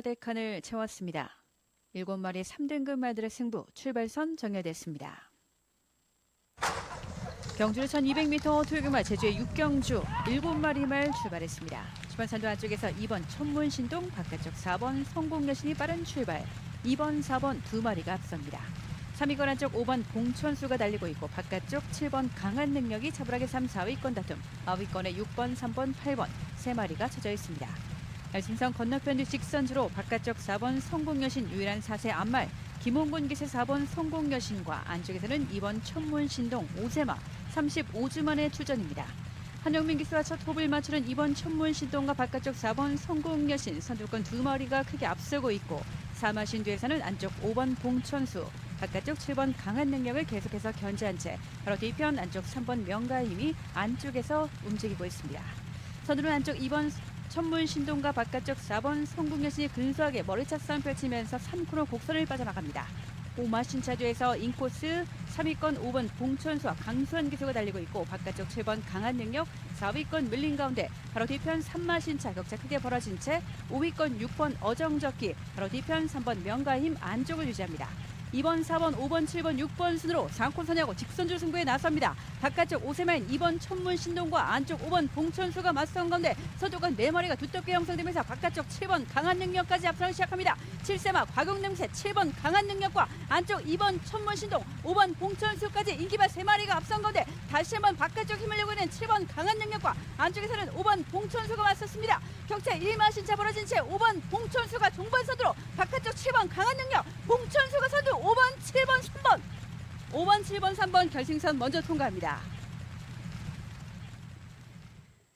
대 칸을 채웠습니다. 7마리 3등급 말들의 승부 출발선 정해됐습니다. 경주는 1200m 토요일말 제주의 육경주 7마리 말 출발했습니다. 출발선도 안쪽에서 2번 천문신동 바깥쪽 4번 성공여신이 빠른 출발 2번 4번 두 마리가 앞섭니다. 3위권 안쪽 5번 봉천수가 달리고 있고 바깥쪽 7번 강한 능력이 차분하게 3, 4위권 다툼 9위권에 6번, 3번, 8번 세 마리가 쳐져 있습니다. 열심성 건너편 뒤 직선주로 바깥쪽 4번 성공여신 유일한 4세 앞말 김홍곤 기세 4번 성공여신과 안쪽에서는 2번 천문신동 오세마 35주 만의 출전입니다. 한영민 기수와 첫 호흡을 맞추는 2번 천문신동과 바깥쪽 4번 성공여신 선두권 두 마리가 크게 앞서고 있고 사마신 뒤에서는 안쪽 5번 봉천수 바깥쪽 7번 강한 능력을 계속해서 견제한 채 바로 뒤편 안쪽 3번 명가의 힘이 안쪽에서 움직이고 있습니다. 선두는 안쪽 2번 천문 신동과 바깥쪽 4번 성공여신이 근소하게 머리차 싸움 펼치면서 3코너 곡선을 빠져나갑니다. 오마 신차 뒤에서 인코스 3위권 5번 봉천수와 강수환 기수가 달리고 있고 바깥쪽 7번 강한 능력 4위권 밀린 가운데 바로 뒤편 3마 신차 격차 크게 벌어진 채 5위권 6번 어정적기 바로 뒤편 3번 명가힘 안쪽을 유지합니다. 2번, 4번, 5번, 7번, 6번 순으로 상권 선야고 직선주 승부에 나섭니다. 바깥쪽 오세마인 2번 천문 신동과 안쪽 5번 봉천수가 맞선 건데 서쪽은 4마리가 두텁게 형성되면서 바깥쪽 7번 강한 능력까지 앞서기 시작합니다. 7세마 과격 냄새 7번 강한 능력과 안쪽 2번 천문 신동 5번 봉천수까지 인기발 3마리가 앞선 건데 다시 한번 바깥쪽 힘을 내고 있는 7번 강한 능력과 안쪽에서는 5번 봉천수가 맞섰습니다. 격차 1마 신차 벌어진 채 5번 봉천수가 종반 선두로 바깥쪽 7번 강한 능력 봉천수가 선두 5번 7번 3번 5번 7번 3번 결승선 먼저 통과합니다.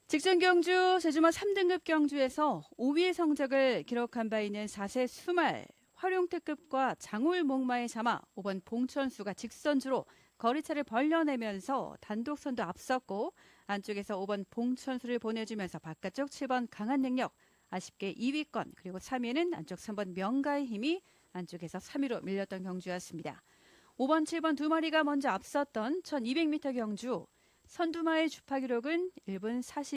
직전 경주 제주마 3등급 경주에서 5위의 성적을 기록한 바 있는 4세 수말 활용특급과 장울 목마의 자마 5번 봉천수가 직선주로 거리차를 벌려내면서 단독 선두 앞섰고 안쪽에서 5번 봉천수를 보내주면서 바깥쪽 7번 강한 능력 아쉽게 2위권 그리고 3위는 안쪽 3번 명가의 힘이 안쪽에서 3위로 밀렸던 경주였습니다. 5번, 7번 두 마리가 먼저 앞섰던 1200m 경주 선두마의 주파 기록은 1분 40